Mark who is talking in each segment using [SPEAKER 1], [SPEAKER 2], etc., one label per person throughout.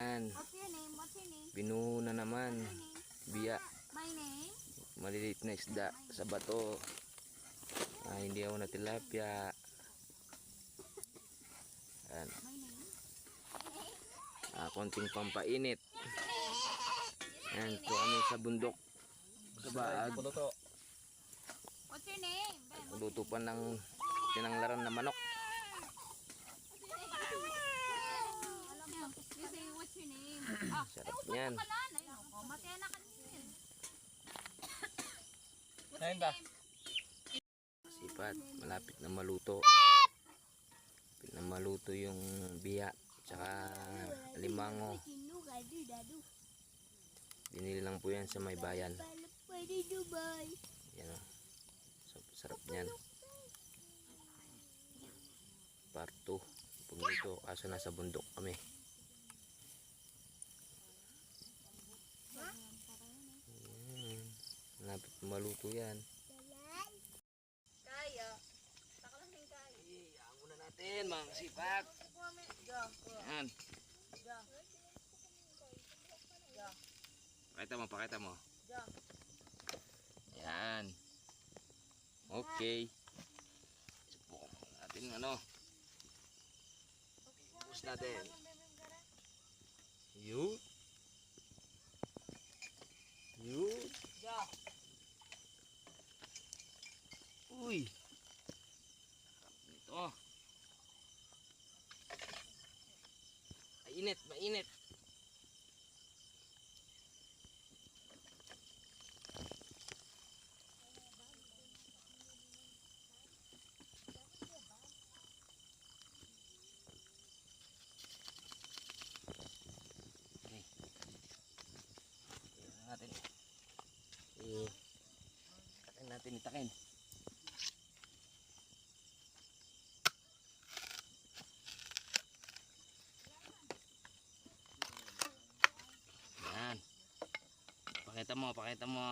[SPEAKER 1] Yan.
[SPEAKER 2] What's your name? What's your name?
[SPEAKER 1] Binuho na naman. Biya.
[SPEAKER 2] My name?
[SPEAKER 1] Maliliit na isda sa bato. Ah, hindi ako na tilapia. Yan. Ah, konting pampainit. Yan, ito kami sa bundok. Sa baag.
[SPEAKER 2] What's your name? Ben,
[SPEAKER 1] Luto pa ng tinanglaran na manok.
[SPEAKER 2] alam mo. You say, what's your name? Ah,
[SPEAKER 1] Sarap niyan.
[SPEAKER 2] Ayun,
[SPEAKER 3] ba?
[SPEAKER 1] Sipat, malapit na maluto. Malapit na maluto yung biya. Tsaka limango. Binili lang po yan sa may bayan. Yan o. Sarap, sarap niyan. Part 2. Pumito. Kaso nasa bundok kami. Yan. Malapit na maluto yan.
[SPEAKER 2] Kaya.
[SPEAKER 1] Iyaan muna natin mga kasipak. Yan. Pakita mo, pakita mo. Yan. Okay. Subukan natin ano. Tapos natin. Yun. Yun. Uy. Mainit, mainit. Mo, pakita mo.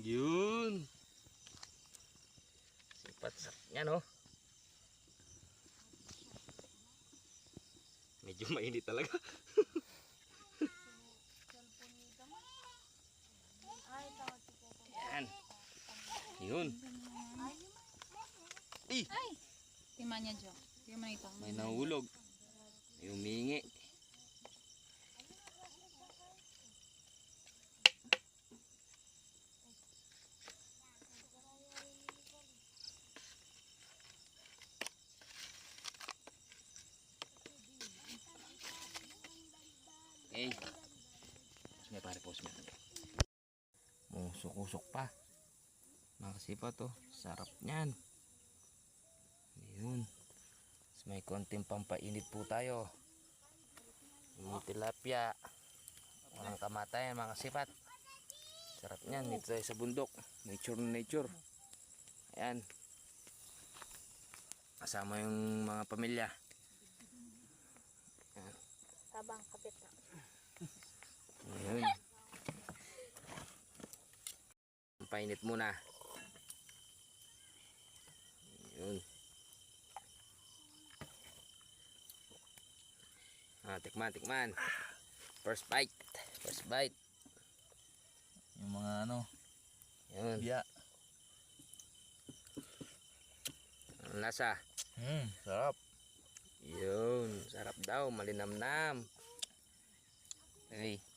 [SPEAKER 1] Yun. Sipat sa yan oh. Medyo mainit talaga. Yan. Yun. Eh,
[SPEAKER 2] Tima niya, Jo. Tima ito.
[SPEAKER 1] may nahulog. May umingi. Okay. Pause mo pare, pause mo. Musok-usok pa. Makasipa to. Sarap niyan. Yun. Tapos may konting pampainit po tayo. Yung tilapia. Walang kamatayan mga sipat. Sarap niyan. Dito tayo sa bundok. Nature na nature. Ayan. Kasama yung mga pamilya.
[SPEAKER 2] Tabang kapit na.
[SPEAKER 1] Ayun. Painit muna. Yun. Ah, tikman, tikman. First bite. First bite.
[SPEAKER 3] Yung mga ano,
[SPEAKER 1] Yun.
[SPEAKER 3] biya.
[SPEAKER 1] Ang lasa.
[SPEAKER 3] Hmm, sarap.
[SPEAKER 1] Yun. Sarap daw. Malinamnam. Okay.